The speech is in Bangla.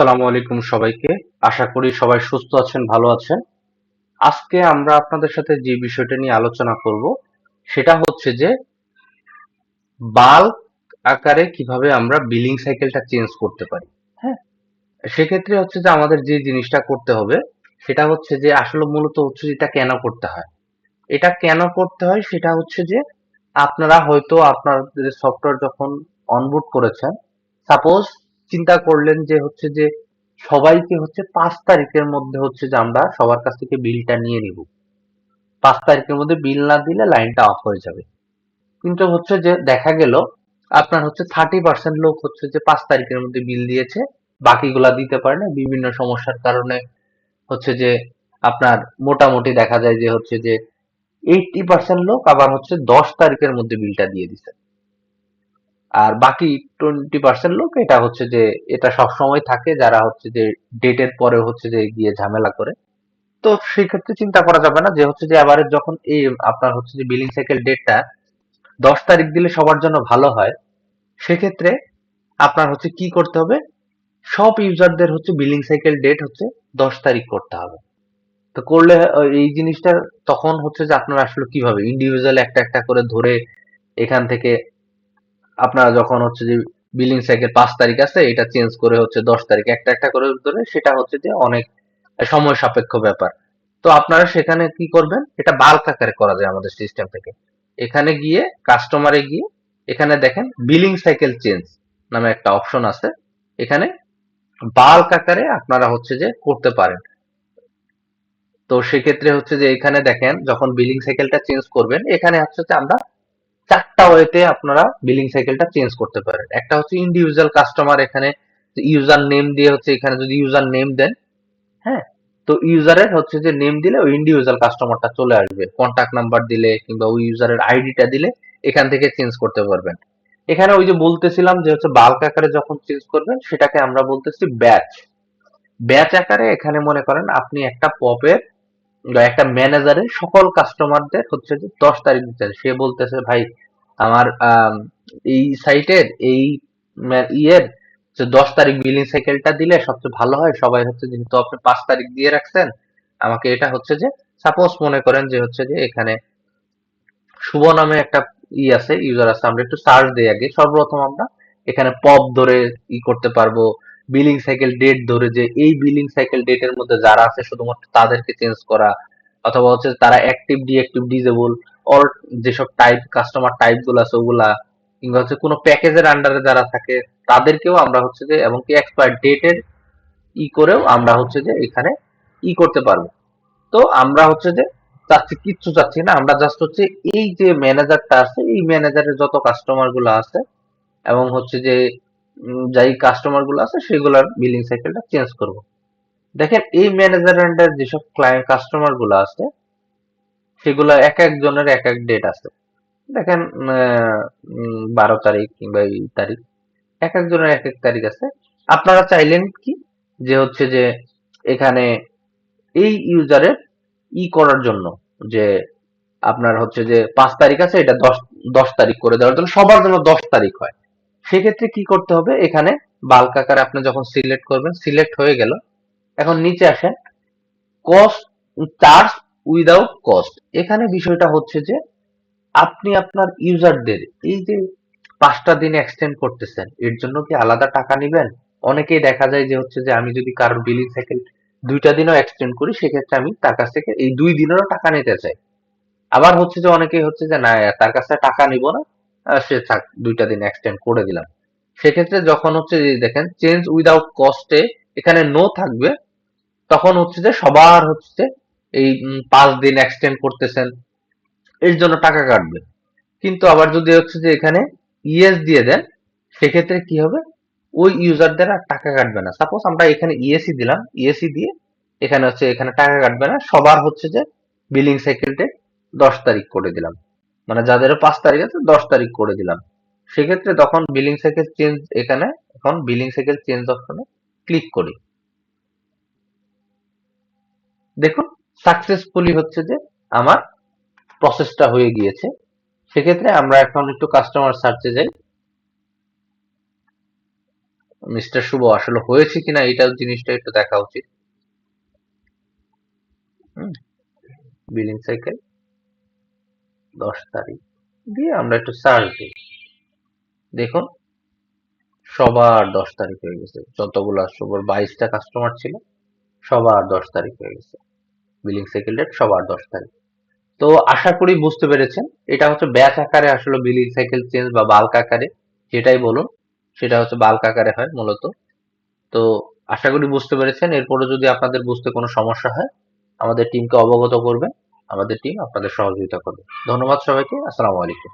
আসসালামু আলাইকুম সবাইকে। আশা করি সবাই সুস্থ আছেন, ভালো আছেন। আজকে আমরা আপনাদের সাথে যে বিষয়টা নিয়ে আলোচনা করব, সেটা হচ্ছে যে বাল্ক আকারে কীভাবে আমরা বিলিং সাইকেলটা চেঞ্জ করতে পারি হ্যাঁ? সেক্ষেত্রে হচ্ছে যে আমাদের যে জিনিসটা করতে হবে, সেটা হচ্ছে যে আসলে মূলত হচ্ছে যে এটা কেন করতে হয়? এটা কেন করতে হয়? সেটা হচ্ছে যে আপনারা হয়তো আপনাদের সফটওয়্যার যখন অনবোর্ড করেছেন সাপোজ চিন্তা করলেন যে হচ্ছে যে সবাইকে হচ্ছে পাঁচ তারিখের মধ্যে হচ্ছে যে আমরা সবার কাছ থেকে বিলটা নিয়ে নিব। পাঁচ তারিখের মধ্যে বিল না দিলে লাইনটা অফ হয়ে যাবে। কিন্তু হচ্ছে যে দেখা গেল, আপনার হচ্ছে থার্টি পার্সেন্ট লোক হচ্ছে যে পাঁচ তারিখের মধ্যে বিল দিয়েছে, বাকিগুলা দিতে পারে না বিভিন্ন সমস্যার কারণে হচ্ছে যে আপনার মোটামুটি দেখা যায় যে হচ্ছে যে এইটটি পার্সেন্ট লোক আবার হচ্ছে দশ তারিখের মধ্যে বিলটা দিয়ে দিছে। আর বাকি টোয়েন্টি পার্সেন্ট লোক এটা হচ্ছে যে, এটা সব সময় থাকে যারা হচ্ছে যে ডেটের পরে হচ্ছে যে, গিয়ে ঝামেলা করে। তো সেই ক্ষেত্রে চিন্তা করা যাবে না যে, হচ্ছে যে এবারে যখন এই আপনার হচ্ছে যে বিলিং সাইকেল ডেটটা দশ তারিখ দিলে সবার জন্য ভালো হয়, সেক্ষেত্রে আপনার হচ্ছে কি করতে হবে? সব ইউজারদের হচ্ছে বিলিং সাইকেল ডেট হচ্ছে দশ তারিখ করতে হবে। তো করলে এই জিনিসটা তখন হচ্ছে যে, আপনারা আসলে কীভাবে? ইন্ডিভিজুয়াল একটা একটা করে ধরে এখান থেকে আপনারা যখন হচ্ছে যে বিলিং সাইকেল পাঁচ তারিখ আছে, এটা চেঞ্জ করে হচ্ছে দশ তারিখ, একটা একটা করে ধরে সেটা হচ্ছে যে অনেক সময় সাপেক্ষ ব্যাপার। তো আপনারা সেখানে কি করবেন? এটা বাল্ক আকারে করা যায় আমাদের সিস্টেম থেকে। এখানে গিয়ে কাস্টমারে গিয়ে এখানে দেখেন বিলিং সাইকেল চেঞ্জ নামে একটা অপশন আছে। এখানে বাল্ক আকারে আপনারা হচ্ছে যে করতে পারেন। তো সেক্ষেত্রে হচ্ছে যে এখানে দেখেন যখন বিলিং সাইকেলটা চেঞ্জ করবেন, এখানে হচ্ছে যে আমরা চারটা ওয়েতে আপনারা বিলিং সাইকেলটা চেঞ্জ করতে পারেন। একটা হচ্ছে ইন্ডিভিজুয়াল কাস্টমার এখানে ইউজার নেম দিয়ে হচ্ছে এখানে যদি ইউজার নেম দেন হ্যাঁ? তো ইউজারের হচ্ছে যে নেম দিলে ওই ইন্ডিভিজুয়াল কাস্টমারটা চলে আসবে। কন্ট্যাক্ট নাম্বার দিলে কিংবা ওই ইউজারের আইডিটা দিলে এখান থেকে চেঞ্জ করতে পারবেন। এখানে ওই যে বলতেছিলাম যে হচ্ছে বাল্ক আকারে যখন চেঞ্জ করবেন, সেটাকে আমরা বলতেছি ব্যাচ ব্যাচ আকারে এখানে মনে করেন আপনি একটা পপের একটা ম্যানেজারের সকল কাস্টমারদের হচ্ছে যে দশ তারিখ দিতে। সে বলতেছে ভাই আমার আম, এই সাইটের এই ইয়ের যে দশ তারিখ বিলিং সাইকেলটা দিলে সবচেয়ে ভালো হয় সবাই হচ্ছে যেহেতু আপনি পাঁচ তারিখ দিয়ে রাখছেন আমাকে এটা হচ্ছে যে সাপোজ মনে করেন যে হচ্ছে যে এখানে শুভ নামে একটা ই আছে ইউজার আছে আমরা একটু সার্চ দিই আগে সর্বপ্রথম আমরা এখানে পপ ধরে ই করতে পারব বিলিং সাইকেল ডেট ধরে যে এই বিলিং সাইকেল ডেটের মধ্যে যারা আছে শুধুমাত্র তাদেরকে চেঞ্জ করা, অথবা হচ্ছে তারা অ্যাক্টিভ ডিঅ্যাক্টিভ ডিজেবল অল যেসব টাইপ কাস্টমার টাইপগুলো আছে ওগুলা, কিংবা হচ্ছে কোনো প্যাকেজের আন্ডারে যারা থাকে, তাদেরকেও আমরা হচ্ছে যে, এবং কি এক্সপায়ার ডেটের ই করেও আমরা হচ্ছে যে এখানে ই করতে পারব। তো আমরা হচ্ছে যে চাচ্ছি, কিচ্ছু চাচ্ছি না, আমরা জাস্ট হচ্ছে এই যে ম্যানেজারটা আছে, এই ম্যানেজারের যত কাস্টমারগুলো আছে, এবং হচ্ছে যে যাই কাস্টমারগুলো আছে, সেগুলোর বিলিং সাইকেলটা চেঞ্জ করব। দেখেন, এই ম্যানেজার আন্ডার যেসব ক্লায়েন্ট কাস্টমারগুলো আছে, সেগুলো এক একজনের এক এক ডেট আছে। দেখেন বারো তারিখ কিংবা এই তারিখ, এক একজনের এক এক তারিখ আছে। আপনারা চাইলেন কি? যে হচ্ছে যে, এখানে এই ইউজারের ই করার জন্য, যে আপনার হচ্ছে যে, পাঁচ তারিখ আছে, এটা দশ দশ তারিখ করে দেওয়ার জন্য, সবার জন্য দশ তারিখ হয়। সেক্ষেত্রে কি করতে হবে? এখানে বাল্ক আকারে আপনি যখন সিলেক্ট করবেন সিলেক্ট হয়ে গেল। এখন নিচে আসেন। কস্ট চার্জ উইদাউট কস্ট এখানে বিষয়টা হচ্ছে যে, আপনি আপনার ইউজারদের এই যে পাঁচটা দিন এক্সটেন্ড করতেছেন, এর জন্য কি আলাদা টাকা নেবেন? অনেকেই দেখা যায় যে হচ্ছে যে, আমি যদি কারোর বিলিং সাইকেল দুইটা দিনও এক্সটেন্ড করি, সেক্ষেত্রে আমি তার কাছ থেকে এই দুই দিনেরও টাকা নিতে চাই। আবার হচ্ছে যে, অনেকেই হচ্ছে যে, না, তার কাছে টাকা নিব না। সে থাক, দুইটা দিন এক্সটেন্ড করে দিলাম। সেক্ষেত্রে যখন হচ্ছে যে দেখেন চেঞ্জ উইদাউট কস্টে এখানে নো থাকবে, তখন হচ্ছে যে সবার হচ্ছে এই পাঁচ দিন এক্সটেন্ড করতেছেন, এর জন্য টাকা কাটবে। কিন্তু আবার যদি হচ্ছে যে এখানে ইএস দিয়ে দেন, সেক্ষেত্রে কি হবে? ওই ইউজারদের আর টাকা কাটবে না। সাপোজ আমরা এখানে ইএসি দিলাম ইএসি দিয়ে এখানে হচ্ছে, এখানে টাকা কাটবে না, সবার হচ্ছে যে বিলিং সাইকেলটে দশ তারিখ করে দিলাম। মানে যাদের পাঁচ তারিখ আছে, দশ তারিখ করে দিলাম। সেক্ষেত্রে তখন বিলিং সাইকেল চেঞ্জ এখানে, এখন বিলিং সাইকেল চেঞ্জ অপশনে ক্লিক করি। দেখুন সাকসেসফুলি হচ্ছে যে আমার প্রসেসটা হয়ে গিয়েছে। সেক্ষেত্রে আমরা এখন একটু কাস্টমার সার্চে যাই। মিস্টার শুভ আসলে হয়েছে কিনা এটা জিনিসটা একটু দেখা উচিত। বিলিং সাইকেল দশ তারিখ। দিয়ে আমরা একটু সার্চ দিই। দেখুন, সবার দশ তারিখ হয়ে গেছে। যতগুলো শুভর বাইশটা কাস্টমার ছিল, সবার দশ তারিখ হয়ে গেছে। বিলিং সাইকেল ডেট সবার দশ তারিখ। তো আশা করি বুঝতে পেরেছেন, এটা হচ্ছে ব্যাচ আকারে আসলে বিলিং সাইকেল চেঞ্জ বা বাল্ক আকারে যেটাই বলুন, সেটা হচ্ছে বাল্ক আকারে হয় মূলত। তো আশা করি বুঝতে পেরেছেন। এরপরে যদি আপনাদের বুঝতে কোনো সমস্যা হয়, আমাদের টিমকে অবগত করবেন। আমাদের টিম আপনাদের সহযোগিতা করবে। ধন্যবাদ সবাইকে আসসালামু আলাইকুম।